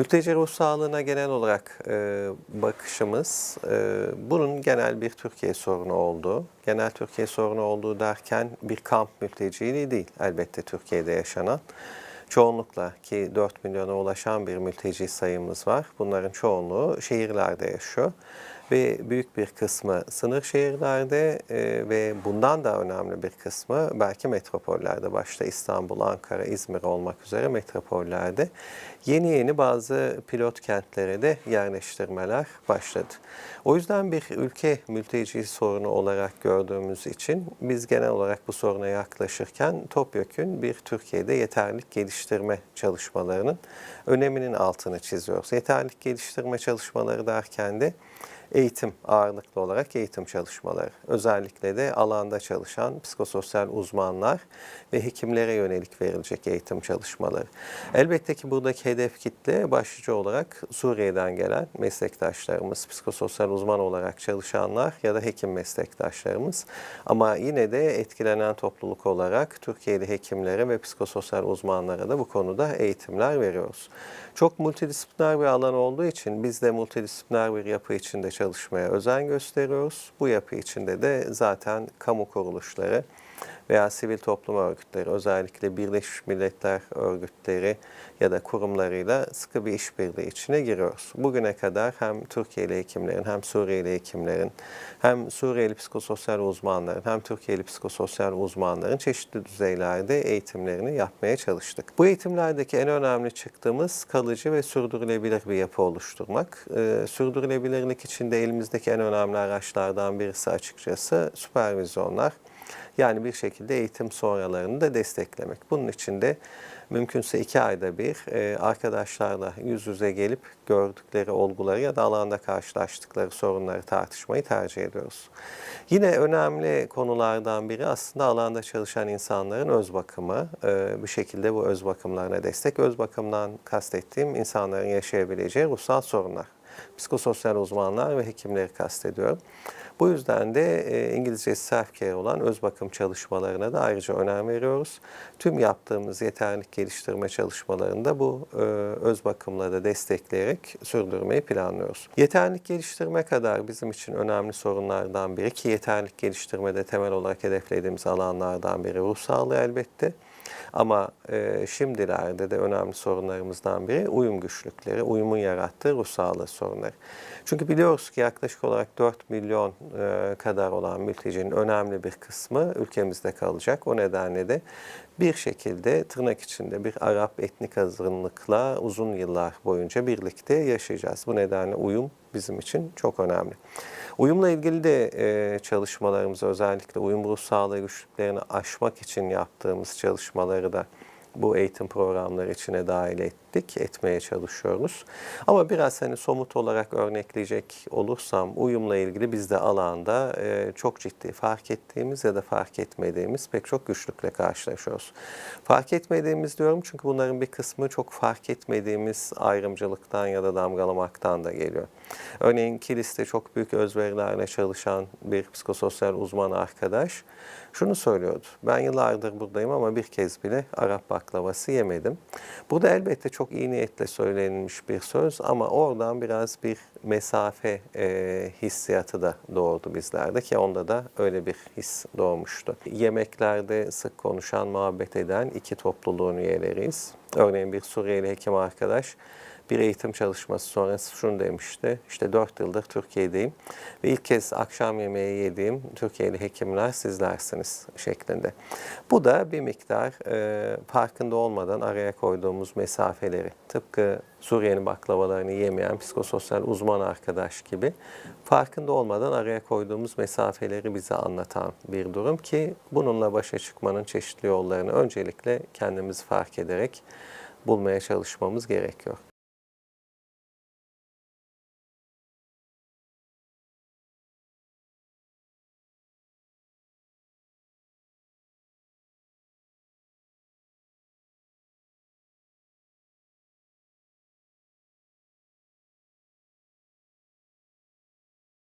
Mülteci ruh sağlığına genel olarak e, bakışımız e, bunun genel bir Türkiye sorunu olduğu, genel Türkiye sorunu olduğu derken bir kamp mülteciliği değil elbette Türkiye'de yaşanan. Çoğunlukla ki 4 milyona ulaşan bir mülteci sayımız var. Bunların çoğunluğu şehirlerde yaşıyor ve büyük bir kısmı sınır şehirlerde e, ve bundan da önemli bir kısmı belki metropollerde başta İstanbul, Ankara, İzmir olmak üzere metropollerde yeni yeni bazı pilot kentlere de yerleştirmeler başladı. O yüzden bir ülke mülteci sorunu olarak gördüğümüz için biz genel olarak bu soruna yaklaşırken topyekün bir Türkiye'de yeterlilik geliştirme çalışmalarının öneminin altını çiziyoruz. Yeterlilik geliştirme çalışmaları derken de eğitim ağırlıklı olarak eğitim çalışmaları. Özellikle de alanda çalışan psikososyal uzmanlar ve hekimlere yönelik verilecek eğitim çalışmaları. Elbette ki buradaki hedef kitle başlıca olarak Suriye'den gelen meslektaşlarımız, psikososyal uzman olarak çalışanlar ya da hekim meslektaşlarımız. Ama yine de etkilenen topluluk olarak Türkiye'li hekimlere ve psikososyal uzmanlara da bu konuda eğitimler veriyoruz. Çok multidisipliner bir alan olduğu için biz de multidisipliner bir yapı içinde çalışmaya özen gösteriyoruz. Bu yapı içinde de zaten kamu kuruluşları veya sivil toplum örgütleri, özellikle Birleşmiş Milletler örgütleri ya da kurumlarıyla sıkı bir işbirliği içine giriyoruz. Bugüne kadar hem Türkiye'li hekimlerin hem Suriyeli hekimlerin hem Suriyeli psikososyal uzmanların hem Türkiye'li psikososyal uzmanların çeşitli düzeylerde eğitimlerini yapmaya çalıştık. Bu eğitimlerdeki en önemli çıktığımız kalıcı ve sürdürülebilir bir yapı oluşturmak. Ee, sürdürülebilirlik içinde elimizdeki en önemli araçlardan birisi açıkçası süpervizyonlar. Yani bir şekilde eğitim sonralarını da desteklemek. Bunun için de mümkünse iki ayda bir e, arkadaşlarla yüz yüze gelip gördükleri olguları ya da alanda karşılaştıkları sorunları tartışmayı tercih ediyoruz. Yine önemli konulardan biri aslında alanda çalışan insanların öz bakımı. E, bir şekilde bu öz bakımlarına destek. Öz bakımdan kastettiğim insanların yaşayabileceği ruhsal sorunlar. Psikososyal uzmanlar ve hekimleri kastediyorum. Bu yüzden de e, İngilizcesi self-care olan öz bakım çalışmalarına da ayrıca önem veriyoruz. Tüm yaptığımız yeterlilik geliştirme çalışmalarında bu e, öz bakımla da destekleyerek sürdürmeyi planlıyoruz. Yeterlilik geliştirme kadar bizim için önemli sorunlardan biri ki yeterlilik geliştirmede temel olarak hedeflediğimiz alanlardan biri ruh sağlığı elbette. Ama e, şimdilerde de önemli sorunlarımızdan biri uyum güçlükleri, uyumun yarattığı ruh sağlığı sorunları. Çünkü biliyoruz ki yaklaşık olarak 4 milyon e, kadar olan mültecinin önemli bir kısmı ülkemizde kalacak. O nedenle de bir şekilde tırnak içinde bir Arap etnik azınlıkla uzun yıllar boyunca birlikte yaşayacağız. Bu nedenle uyum bizim için çok önemli. Uyumla ilgili de e, çalışmalarımız özellikle uyum ruh sağlığı güçlüklerini aşmak için yaptığımız çalışmaları da bu eğitim programları içine dahil ettik, etmeye çalışıyoruz. Ama biraz hani somut olarak örnekleyecek olursam uyumla ilgili biz de alanda e, çok ciddi fark ettiğimiz ya da fark etmediğimiz pek çok güçlükle karşılaşıyoruz. Fark etmediğimiz diyorum çünkü bunların bir kısmı çok fark etmediğimiz ayrımcılıktan ya da damgalamaktan da geliyor. Örneğin kiliste çok büyük özverilerle çalışan bir psikososyal uzman arkadaş şunu söylüyordu. Ben yıllardır buradayım ama bir kez bile Arap baklavası yemedim. Burada elbette çok iyi niyetle söylenilmiş bir söz ama oradan biraz bir mesafe e, hissiyatı da doğdu bizlerde ki onda da öyle bir his doğmuştu. Yemeklerde sık konuşan, muhabbet eden iki topluluğun üyeleriyiz. Örneğin bir Suriyeli hekim arkadaş bir eğitim çalışması sonrası şunu demişti. İşte 4 yıldır Türkiye'deyim ve ilk kez akşam yemeği yediğim Türkiye'li hekimler sizlersiniz şeklinde. Bu da bir miktar e, farkında olmadan araya koyduğumuz mesafeleri tıpkı Suriye'nin baklavalarını yemeyen psikososyal uzman arkadaş gibi farkında olmadan araya koyduğumuz mesafeleri bize anlatan bir durum ki bununla başa çıkmanın çeşitli yollarını öncelikle kendimizi fark ederek bulmaya çalışmamız gerekiyor.